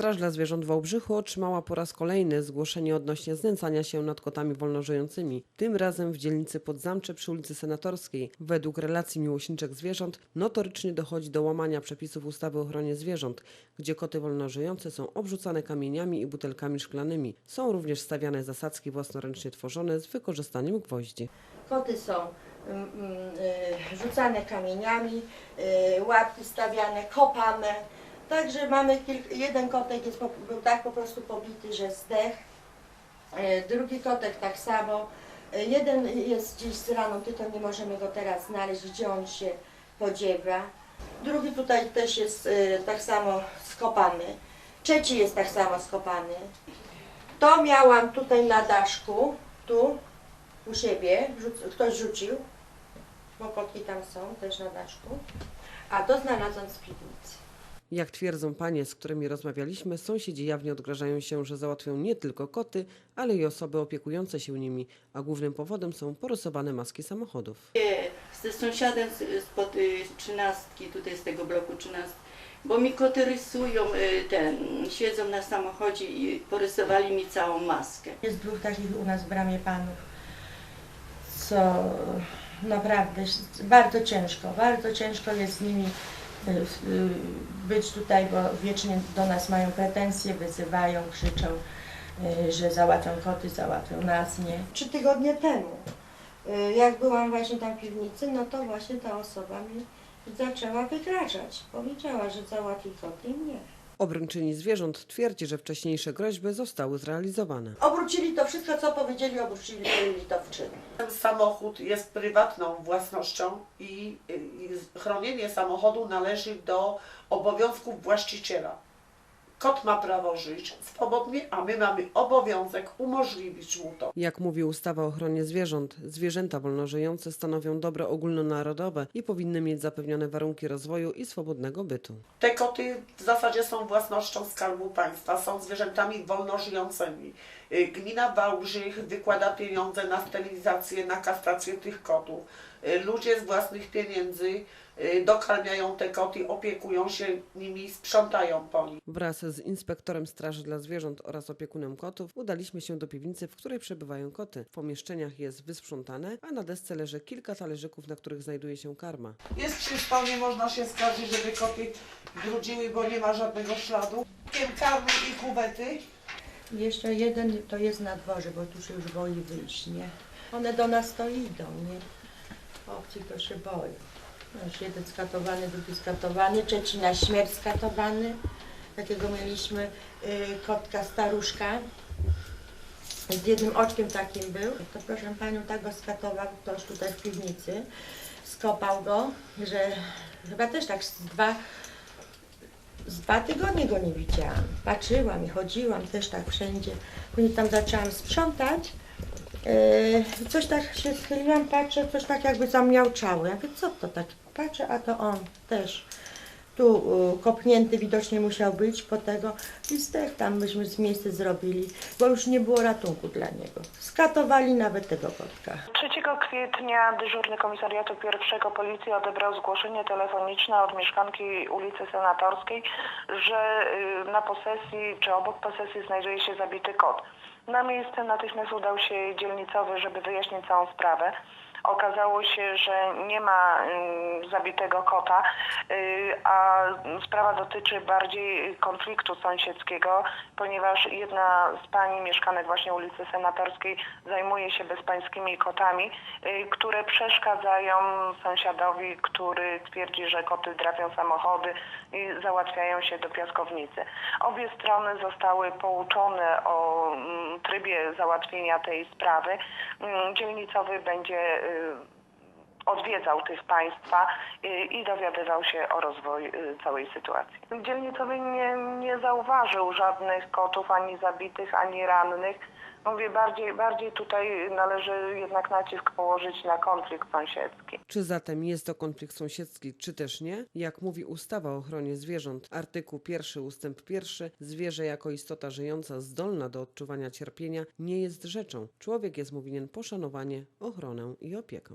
Straż dla Zwierząt Wałbrzychu otrzymała po raz kolejny zgłoszenie odnośnie znęcania się nad kotami wolnożyjącymi. Tym razem w dzielnicy Podzamcze przy ulicy Senatorskiej. Według relacji miłośniczek zwierząt notorycznie dochodzi do łamania przepisów ustawy o ochronie zwierząt, gdzie koty wolnożyjące są obrzucane kamieniami i butelkami szklanymi. Są również stawiane zasadzki własnoręcznie tworzone z wykorzystaniem gwoździ. Koty są mm, mm, y, rzucane kamieniami, y, łapki stawiane, kopane. Także mamy jeden kotek jest był tak po prostu pobity, że zdech. Y, Drugi kotek tak samo. Y, Jeden jest gdzieś z raną, tylko nie możemy go teraz znaleźć, gdzie on się podziewa. Drugi tutaj też jest y, tak samo skopany. Trzeci jest tak samo skopany. To miałam tutaj na daszku, tu, u siebie, ktoś rzucił, bo tam są też na daszku, a to znalazłam z piwnicy. Jak twierdzą panie, z którymi rozmawialiśmy, sąsiedzi jawnie odgrażają się, że załatwią nie tylko koty, ale i osoby opiekujące się nimi, a głównym powodem są porysowane maski samochodów. ze sąsiadem z- spod y, trzynastki, tutaj z tego bloku 13, bo mi koty rysują, y, ten, siedzą na samochodzie i porysowali mi całą maskę. Jest dwóch takich u nas w bramie panów, co naprawdę bardzo ciężko, bardzo ciężko jest z nimi być tutaj, bo wiecznie do nas mają pretensje, wyzywają, krzyczą, y, że załatwią koty, załatwią nas, nie. Trzy tygodnie temu, y, jak byłam właśnie tam w piwnicy, no to właśnie ta osoba mi zaczęła wygrażać. Powiedziała, że załatwi koty i mnie. Obręczyni zwierząt twierdzi, że wcześniejsze groźby zostały zrealizowane. Obrócili to wszystko, co powiedzieli, obrócili to w czyn. Ten samochód jest prywatną własnością i, i chronienie samochodu należy do obowiązków właściciela. Kot ma prawo żyć swobodnie, a my mamy obowiązek umożliwić mu to. Jak mówi ustawa o ochronie zwierząt, zwierzęta wolnożyjące stanowią dobro ogólnonarodowe i powinny mieć zapewnione warunki rozwoju i swobodnego bytu. Te koty w zasadzie są własnością Skarbu Państwa, są zwierzętami wolnożyjącymi. Gmina Wałbrzych wykłada pieniądze na sterylizację, na kastrację tych kotów. Y, Ludzie z własnych pieniędzy y, dokarmiają te koty, opiekują się nimi, sprzątają po nich. Wraz z inspektorem Straży dla Zwierząt oraz opiekunem kotów udaliśmy się do piwnicy, w której przebywają koty. W pomieszczeniach jest wysprzątane, a na desce leży kilka talerzyków, na których znajduje się karma. Jest czysto, nie można się skarżyć, żeby koty brudziły, bo nie ma żadnego śladu. Karmy i kuwety. I Jeszcze jeden to jest na dworze, bo tu się już boi wyjść, nie? One do nas to idą, nie? Obcy to się boją. Już jeden skatowany, drugi skatowany, trzeci na śmierć skatowany. Takiego mieliśmy y, kotka staruszka. Z jednym oczkiem takim był. To proszę panią, tak go skatował ktoś tutaj w piwnicy. Skopał go, że chyba też tak z dwa, z dwa tygodnie go nie widziałam. Patrzyłam i chodziłam też tak wszędzie. Później tam zaczęłam sprzątać. Yy, coś tak się schyliłam, patrzę, coś tak jakby zamiałczało. Ja mówię, co to tak? Patrzę, a to on też. Tu y, kopnięty widocznie musiał być po tego i zdech tam myśmy z miejsca zrobili, bo już nie było ratunku dla niego. Skatowali nawet tego kotka. 3 kwietnia dyżurny komisariatu pierwszego policji odebrał zgłoszenie telefoniczne od mieszkanki ulicy Senatorskiej, że y, na posesji czy obok posesji znajduje się zabity kot. Na miejsce natychmiast udał się dzielnicowy, żeby wyjaśnić całą sprawę. Okazało się, że nie ma y, zabitego kota, y, a sprawa dotyczy bardziej konfliktu sąsiedzkiego, ponieważ jedna z pani mieszkanek właśnie ulicy Senatorskiej zajmuje się bezpańskimi kotami, y, które przeszkadzają sąsiadowi, który twierdzi, że koty drapią samochody i załatwiają się do piaskownicy. Obie strony zostały pouczone o mm, trybie załatwienia tej sprawy. Mm, Dzielnicowy będzie y, odwiedzał tych państwa y, i dowiadywał się o rozwoju y, całej sytuacji. Dzielnicowy nie, nie zauważył żadnych kotów ani zabitych, ani rannych. Mówię, bardziej, bardziej tutaj należy jednak nacisk położyć na konflikt sąsiedzki. Czy zatem jest to konflikt sąsiedzki, czy też nie? Jak mówi ustawa o ochronie zwierząt, artykuł 1 ustęp 1, zwierzę jako istota żyjąca zdolna do odczuwania cierpienia nie jest rzeczą. Człowiek jest mu winien poszanowanie, ochronę i opiekę.